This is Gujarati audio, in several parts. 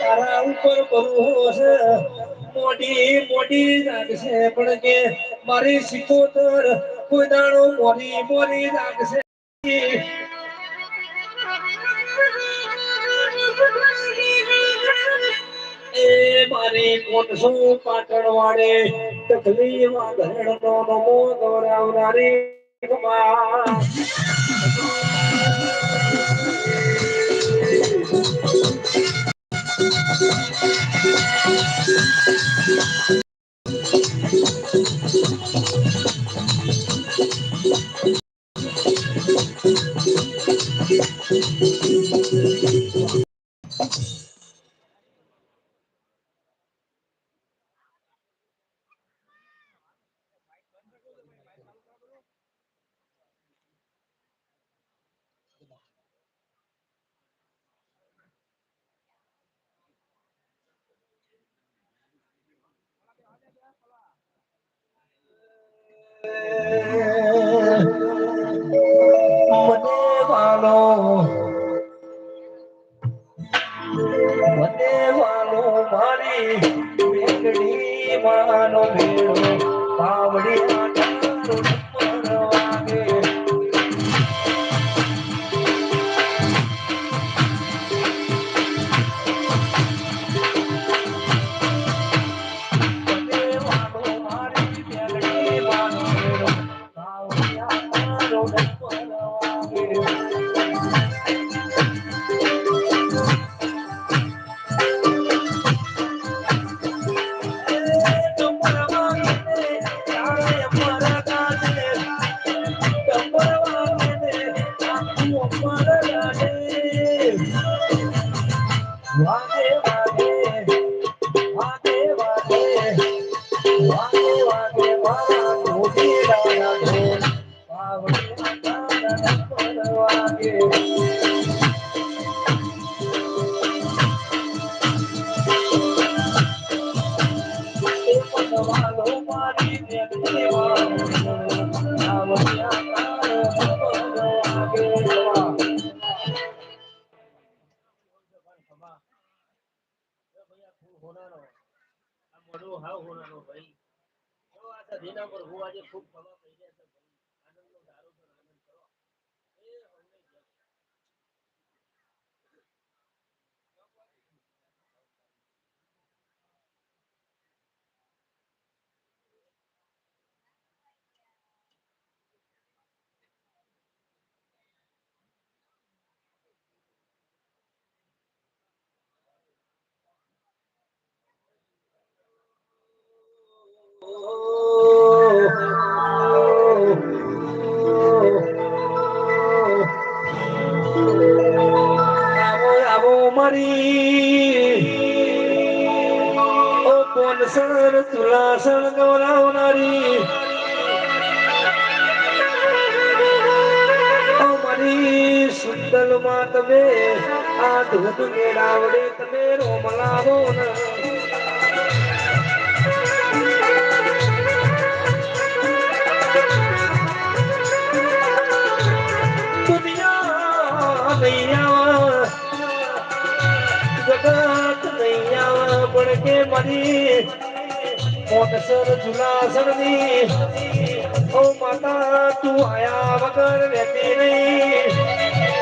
તારા ઉપર કરવું છે. મોટી મોટી લાગશે પણ કે મારી સિકોતર કોઈ દાણો મોરી મોરી લાગશે. એ મારી કોટસું પાટણ વાળે તકલી માં ઘરણો નમો ગૌરાવનારી મને મારી માનો મેળો. આવો તમે આ ધૂપ મેળાવડે તમે રોમલાવો ને. દુનિયા નૈયા જગત નૈયા પણ કે મારી મોટસર જુલાસરની ઓ માતા તું આયા વગર રહેતી નહીં.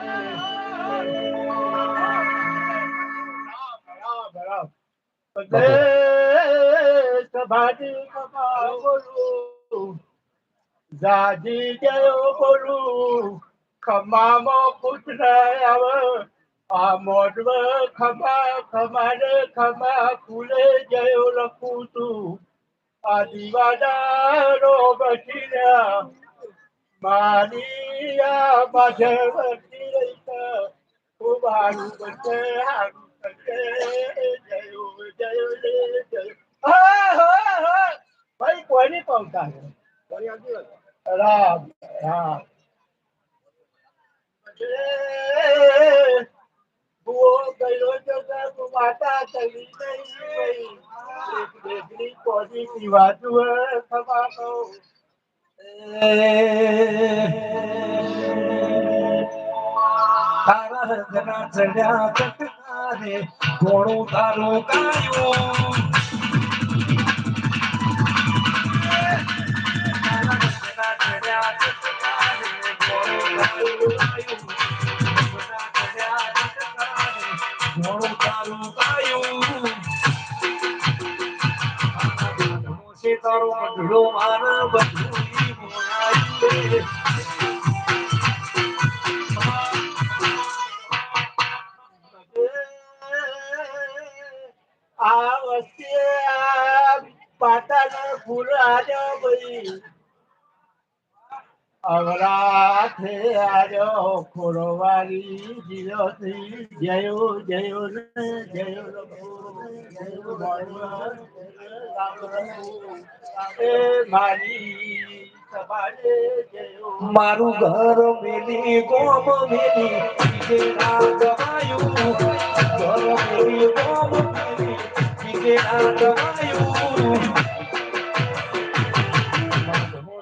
જાજી ગયો બોલું. ખમામો પુત્ર આવે. આ મોડવ ખમા ખમાને ખમા ફૂલે ગયો લખું તું. આ દીવાદારો રહ્યા મારી આ પાછળ બચી રહી મારું બચે હારું. થશે જયો જયો રે જયો હા હા હા ભાઈ કોઈ નહીં પહોંચતા રામ રામ ભૂવો ગયો તો માતા ચલી ગઈ એક બેગની કોની પીવાતું સમાતો તારા રંગના ચડ્યા ચટકારે ઘોડું તારું કાયું રઘુ. એ મારી ઘર મેલી ગોમ મેલી ઘર મેલી ગોમ મેલી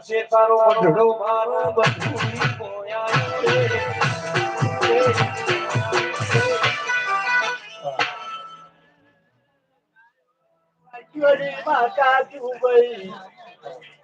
છે તારો મઢડો મારો બધું બોયાયું રે ચોરી માતા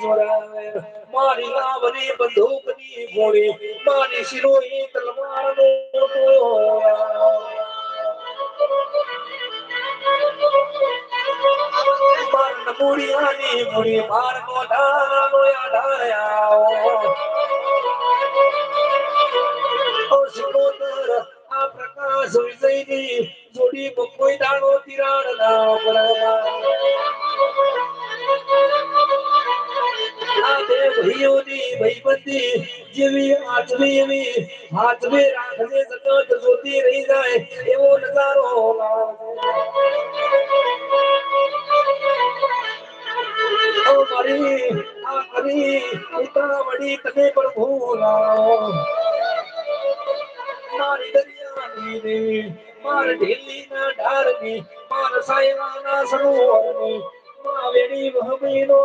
મારી લાવની બંદૂકની ગોળી, મારી શિરોહી તલવારનો મુડિયાની મુડી માર નો ઢાલો યાધાયા ઓ સિકોતર આ પ્રકાશ વિજયની જોડી કોઈ દાણો તિરાડ ના પડવા ભાઈઓની ભાઈબંધી જેવી આઠમી એવી હાથમે રાખને સતત જોતી રહી જાય એવો નજારો મારી, આ કરી ઉતાવળી તમે પણ ભૂલા. મારી દરિયાની દેવી માર ઢીલીના ઢારની માર સાયવાના સરોવરની મા વેણી વહમીનો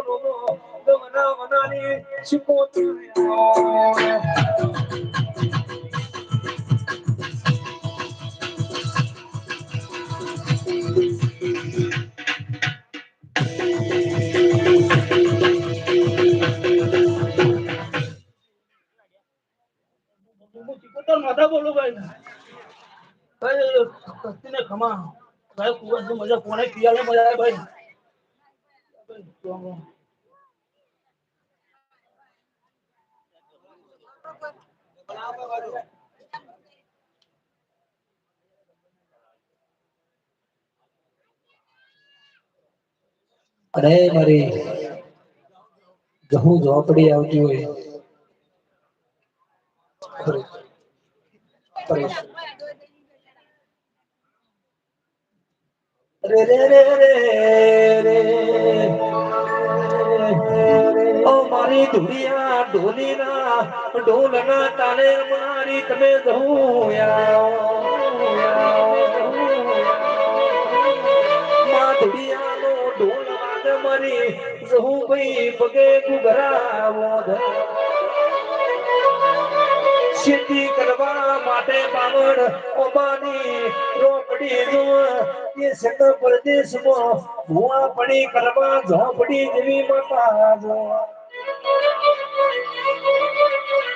માથા બોલો ભાઈ ભાઈ કસ્તીને ખમા ભાઈ જ મજા કોને પિયાલે મજા ભાઈ અરે મારી ઘઉં ઝોપડી આવતી હોય ખરી. ખરી. રે રે રે રે રે મારી ધુલિયા ઢોલીના ઢોલના તાલે મારી તમે ધોયા ધુલિયાનો ઢોલ વાગે મારી જહું ભાઈ પગે ઘુઘરા ખેતી કરવા માટે બાવળ ઓબાની રોપડી જો એ સકળ પ્રદેશમાં ભૂવા પડી કરવા ઝોપડી જેવી માતા